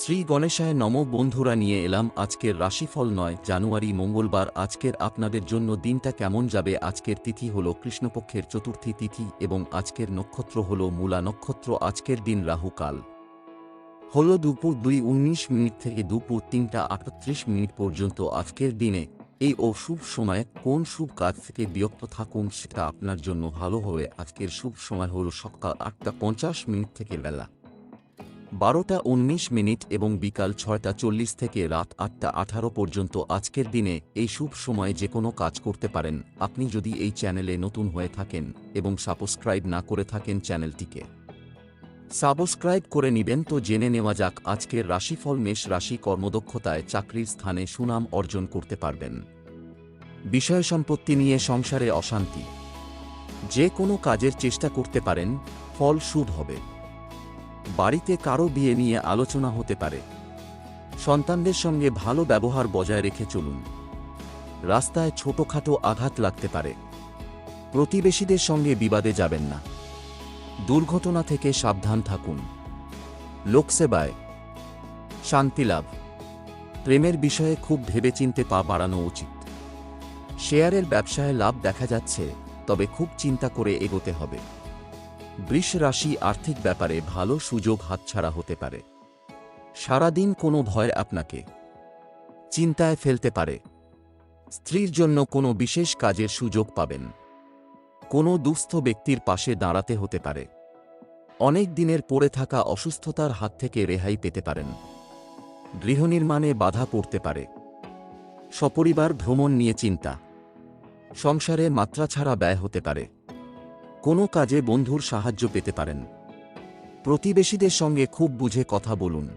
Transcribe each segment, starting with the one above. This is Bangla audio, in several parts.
শ্রী গণেশায় নম বন্ধুরা নিয়ে এলাম আজকের রাশিফল নয়, জানুয়ারি, মঙ্গলবার। আজকের আপনাদের জন্য দিনটা কেমন যাবে? আজকের তিথি হল কৃষ্ণপক্ষের চতুর্থী তিথি এবং আজকের নক্ষত্র হল মূলা নক্ষত্র। আজকের দিন রাহুকাল। হল দুপুর দুই উনিশ মিনিট থেকে দুপুর তিনটা আটত্রিশ মিনিট পর্যন্ত আজকের দিনে। এই অশুভ সময়ে, কোন শুভ কাজ থেকে বিরক্ত থাকুন সেটা আপনার জন্য ভালো হবে। আজকের শুভ সময় হল সকাল আটটা পঞ্চাশ মিনিট থেকে বেলা। বারোটা উনিশ মিনিট এবং বিকাল ছয়টা চল্লিশ থেকে রাত আটটা আঠারো পর্যন্ত আজকের দিনে এই শুভ সময়ে যে কোনো কাজ করতে পারেন। আপনি যদি এই চ্যানেলে নতুন হয়ে থাকেন এবং সাবস্ক্রাইব না করে থাকেন চ্যানেলটিকে। সাবস্ক্রাইব করে নিবেন তো জেনে নেওয়া যাক আজকের রাশিফল মেষ রাশি কর্মদক্ষতায় চাকরির স্থানে সুনাম অর্জন করতে পারবেন। বিষয় সম্পত্তি নিয়ে সংসারে অশান্তি। যে কোনো কাজের চেষ্টা করতে পারেন, ফল শুভ হবে। বাড়িতে কারও বিয়ে নিয়ে আলোচনা হতে পারে। সন্তানদের সঙ্গে ভালো ব্যবহার বজায় রেখে চলুন। রাস্তায় ছোটখাটো আঘাত লাগতে পারে। প্রতিবেশীদের সঙ্গে বিবাদে যাবেন না। দুর্ঘটনা থেকে সাবধান থাকুন। লোকসেবায় শান্তি লাভ। প্রেমের বিষয়ে খুব ভেবেচিন্তে পা বাড়ানো উচিত। শেয়ারের ব্যবসায় লাভ দেখা যাচ্ছে, তবে খুব চিন্তা করে এগোতে হবে। বৃষ রাশি আর্থিক ব্যাপারে ভালো সুযোগ হাতছাড়া হতে পারে। সারাদিন কোনো ভয় আপনাকে। চিন্তায় ফেলতে পারে। স্ত্রীর জন্য কোনো বিশেষ কাজের সুযোগ পাবেন। কোনো দুস্থ ব্যক্তির পাশে দাঁড়াতে হতে পারে। অনেক দিনের পড়ে থাকা অসুস্থতার হাত থেকে রেহাই পেতে পারেন। গৃহনির্মাণে বাধা পড়তে পারে। সপরিবার ভ্রমণ নিয়ে চিন্তা। সংসারে মাত্রা ছাড়া ব্যয় হতে পারে। কোনো কাজে বন্ধুর সাহায্য পেতে পারেন। প্রতিবেশীদের সঙ্গে খুব বুঝে কথা বলুন।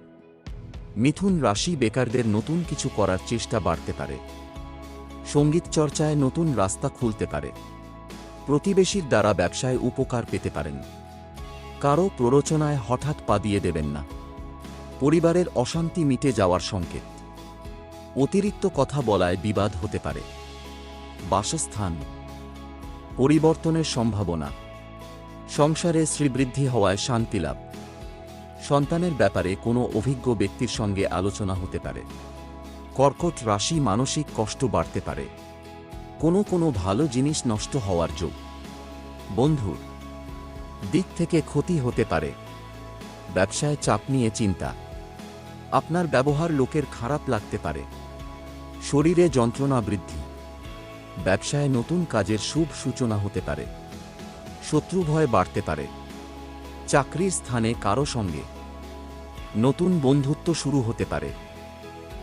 মিথুন রাশি বেকারদের নতুন কিছু করার চেষ্টা বাড়তে পারে। সংগীত চর্চায় নতুন রাস্তা খুলতে পারে। প্রতিবেশীর দ্বারা ব্যবসায় উপকার পেতে পারেন। কারও প্ররোচনায় হঠাৎ পা দিয়ে দেবেন না। পরিবারের অশান্তি মিটে যাওয়ার সংকেত। অতিরিক্ত কথা বলায় বিবাদ হতে পারে। বাসস্থান পরিবর্তনের সম্ভাবনা। সংসারে শ্রীবৃদ্ধি হওয়ায় শান্তি লাভ। সন্তানের ব্যাপারে কোনো অভিজ্ঞ ব্যক্তির সঙ্গে আলোচনা হতে পারে। কর্কট রাশি মানসিক কষ্ট বাড়তে পারে। কোনো কোনো ভালো জিনিস নষ্ট হওয়ার যোগ। বন্ধুর দিক থেকে ক্ষতি হতে পারে। ব্যবসায় চাপ নিয়ে চিন্তা। আপনার ব্যবহার লোকের খারাপ লাগতে পারে। শরীরে যন্ত্রণা বৃদ্ধি। ব্যবসায় নতুন কাজের শুভ সূচনা হতে পারে। শত্রু ভয় বাড়তে পারে। চাকরির স্থানে কারও সঙ্গে নতুন বন্ধুত্ব শুরু হতে পারে।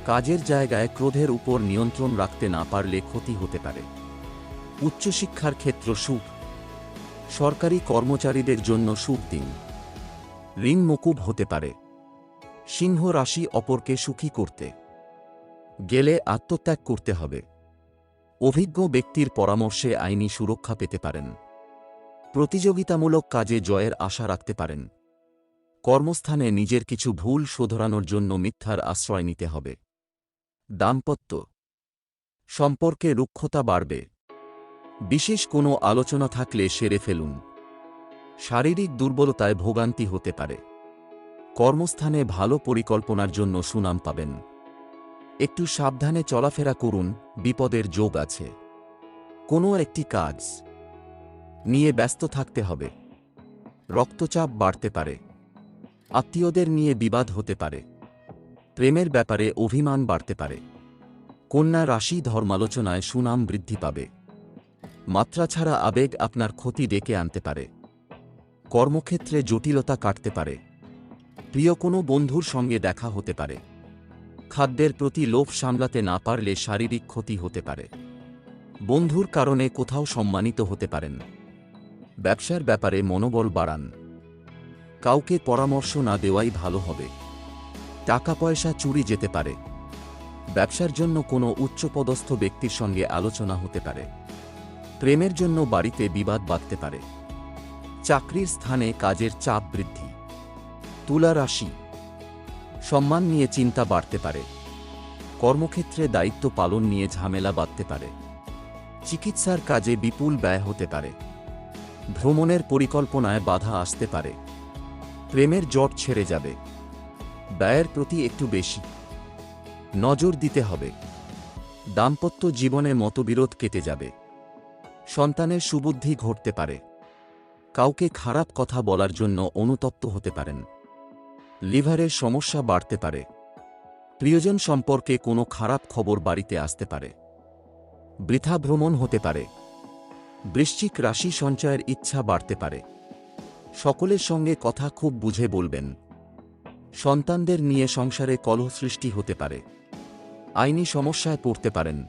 কাজের জায়গায় ক্রোধের উপর নিয়ন্ত্রণ রাখতে না পারলে ক্ষতি হতে পারে। উচ্চশিক্ষার ক্ষেত্র সুখ সরকারি কর্মচারীদের জন্য সুখ দিন। ঋণ মকুব হতে পারে। সিংহ রাশি অপরকে সুখী করতে। গেলে আত্মত্যাগ করতে হবে। অভিজ্ঞ ব্যক্তির পরামর্শে আইনি সুরক্ষা পেতে পারেন। প্রতিযোগিতামূলক কাজে জয়ের আশা রাখতে পারেন। কর্মস্থানে নিজের কিছু ভুল শোধরানোর জন্য মিথ্যার আশ্রয় নিতে হবে। দাম্পত্য সম্পর্কে রুক্ষতা বাড়বে। বিশেষ কোনো আলোচনা থাকলে সেরে ফেলুন। শারীরিক দুর্বলতায় ভোগান্তি হতে পারে। কর্মস্থানে ভালো পরিকল্পনার জন্য সুনাম পাবেন। একটু সাবধানে চলাফেরা করুন, বিপদের যোগ আছে। কোনো একটি কাজ নিয়ে ব্যস্ত থাকতে হবে। রক্তচাপ বাড়তে পারে। আত্মীয়দের নিয়ে বিবাদ হতে পারে। প্রেমের ব্যাপারে অভিমান বাড়তে পারে। কন্যা রাশি ধর্মালোচনায় সুনাম বৃদ্ধি পাবে। মাত্রা ছাড়া আবেগ আপনার ক্ষতি ডেকে আনতে পারে। কর্মক্ষেত্রে জটিলতা কাটতে পারে। প্রিয় কোনো বন্ধুর সঙ্গে দেখা হতে পারে। খাদ্যের প্রতি লোভ সামলাতে না পারলে শারীরিক ক্ষতি হতে পারে। বন্ধুর কারণে কোথাও সম্মানিত হতে পারেন। ব্যবসার ব্যাপারে মনোবল বাড়ান। কাউকে পরামর্শ না দেওয়াই ভালো হবে। টাকা পয়সা চুরি যেতে পারে। ব্যবসার জন্য কোনো উচ্চপদস্থ ব্যক্তির সঙ্গে আলোচনা হতে পারে। প্রেমের জন্য বাড়িতে বিবাদ বাঁধতে পারে। চাকরির স্থানে কাজের চাপ বৃদ্ধি। তুলা রাশি সম্মান নিয়ে চিন্তা বাড়তে পারে। কর্মক্ষেত্রে দায়িত্ব পালন নিয়ে ঝামেলা বাঁধতে পারে। চিকিৎসার কাজে বিপুল ব্যয় হতে পারে। ভ্রমণের পরিকল্পনায় বাধা আসতে পারে। প্রেমের জট ছেড়ে যাবে। ব্যয়ের প্রতি একটু বেশি। নজর দিতে হবে। দাম্পত্য জীবনে মতবিরোধ কেটে যাবে। সন্তানের সুবুদ্ধি ঘটতে পারে। কাউকে খারাপ কথা বলার জন্য অনুতপ্ত হতে পারেন। লিভারের সমস্যা বাড়তে পারে। প্রিয়জন সম্পর্কে কোনো খারাপ খবর বাড়িতে আসতে পারে। বৃথা ভ্রমণ হতে পারে। বৃশ্চিক রাশি সঞ্চয়ের ইচ্ছা বাড়তে পারে। সকলের সঙ্গে কথা খুব বুঝে বলবেন। সন্তানদের নিয়ে সংসারে কলহ সৃষ্টি হতে পারে। আইনি সমস্যায় পড়তে পারেন।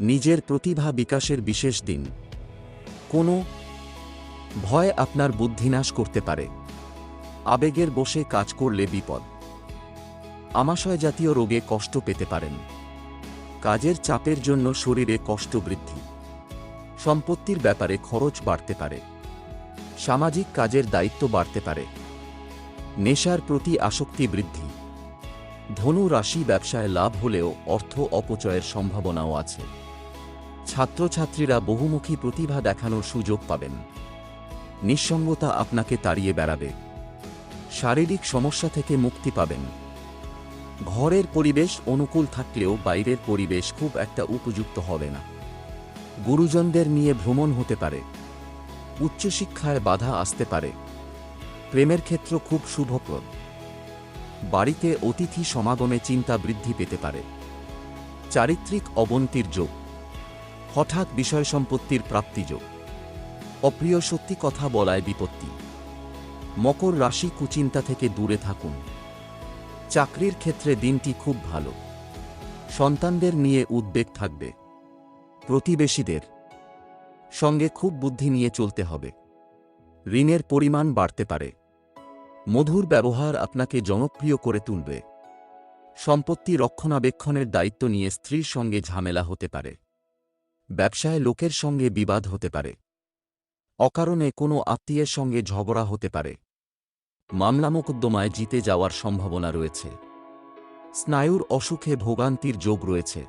নিজের প্রতিভা বিকাশের বিশেষ দিন। কোনো ভয় আপনার বুদ্ধিনাশ করতে পারে। আবেগের বসে কাজ করলে বিপদ। আমাশয় জাতীয় রোগে কষ্ট পেতে পারেন। কাজের চাপের জন্য শরীরে কষ্ট বৃদ্ধি। সম্পত্তির ব্যাপারে খরচ বাড়তে পারে। সামাজিক কাজের দায়িত্ব বাড়তে পারে। নেশার প্রতি আসক্তি বৃদ্ধি। ধনু রাশি ব্যবসায় লাভ হলেও অর্থ অপচয়ের সম্ভাবনাও আছে। ছাত্রছাত্রীরা বহুমুখী প্রতিভা দেখানোর সুযোগ পাবেন। নিঃসঙ্গতা আপনাকে তাড়িয়ে বেড়াবে। শারীরিক সমস্যা থেকে মুক্তি পাবেন। ঘরের পরিবেশ অনুকূল থাকলেও বাইরের পরিবেশ খুব একটা উপযুক্ত হবে না। গুরুজনদের নিয়ে ভ্রমণ হতে পারে। উচ্চশিক্ষায় বাধা আসতে পারে। প্রেমের ক্ষেত্র খুব শুভপ্রদ। বাড়িতে অতিথি সমাগমে চিন্তা বৃদ্ধি পেতে পারে। চারিত্রিক অবন্তির যোগ। হঠাৎ বিষয় সম্পত্তির প্রাপ্তিযোগ অপ্রিয় সত্যি কথা বলায় বিপত্তি। মকর রাশি কুচিন্তা থেকে দূরে থাকুন। চাকরির ক্ষেত্রে দিনটি খুব ভালো। সন্তানদের নিয়ে উদ্বেগ থাকবে। প্রতিবেশীদের সঙ্গে খুব বুদ্ধি নিয়ে চলতে হবে। ঋণের পরিমাণ বাড়তে পারে। মধুর ব্যবহার আপনাকে জনপ্রিয় করে তুলবে। সম্পত্তি রক্ষণাবেক্ষণের দায়িত্ব নিয়ে স্ত্রীর সঙ্গে ঝামেলা হতে পারে। ব্যবসায় লোকের সঙ্গে বিবাদ হতে পারে। অকারণে কোনো আত্মীয়ের সঙ্গে ঝগড়া হতে পারে। মামলা মোকদ্দমায় জিতে যাওয়ার সম্ভাবনা রয়েছে। স্নায়ুর অসুখে ভোগান্তির যোগ রয়েছে।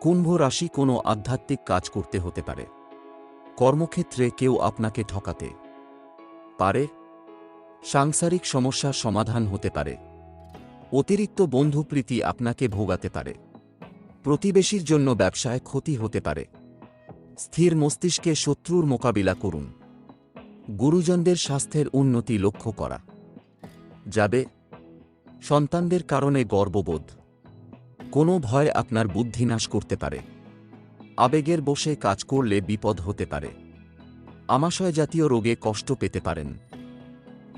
কুম্ভ রাশি কোনো আধ্যাত্মিক কাজ করতে হতে পারে। কর্মক্ষেত্রে কেউ আপনাকে ঠকাতে পারে। সাংসারিক সমস্যার সমাধান হতে পারে। অতিরিক্ত বন্ধুপ্রীতি আপনাকে ভোগাতে পারে। প্রতিবেশীর জন্য ব্যবসায় ক্ষতি হতে পারে। স্থির মস্তিষ্কে শত্রুর মোকাবিলা করুন। গুরুজনদের স্বাস্থ্যের উন্নতি লক্ষ্য করা। যাবে। সন্তানদের কারণে গর্ববোধ। কোনো ভয় আপনার বুদ্ধিনাশ করতে পারে। আবেগের বসে কাজ করলে বিপদ হতে পারে। আমাশয় জাতীয় রোগে কষ্ট পেতে পারেন।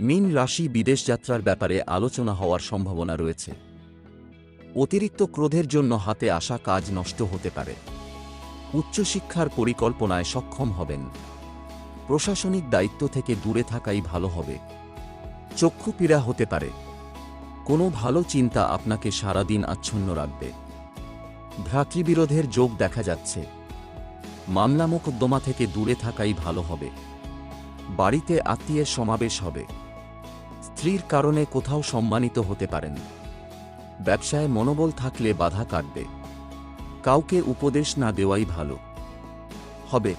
মিন রাশি বিদেশ যাত্রার ব্যাপারে আলোচনা হওয়ার সম্ভাবনা রয়েছে। অতিরিক্ত ক্রোধের জন্য হাতে আসা কাজ নষ্ট হতে পারে। উচ্চশিক্ষার পরিকল্পনায় সক্ষম হবেন। প্রশাসনিক দায়িত্ব থেকে দূরে থাকাই ভালো হবে। চক্ষু পীড়া হতে পারে। কোনো ভালো চিন্তা আপনাকে সারাদিন আচ্ছন্ন রাখবে। ভ্রাতৃবিরোধের যোগ দেখা যাচ্ছে। মামলা মোকদ্দমা থেকে দূরে থাকাই ভালো হবে। বাড়িতে আত্মীয়ের সমাবেশ হবে। স্ত্রীর কারণে কোথাও সম্মানিত হতে পারেন। ব্যবসায় মনোবল থাকলে বাধা কাটবে। কাউকে উপদেশ না দেওয়াই ভালো। হবে।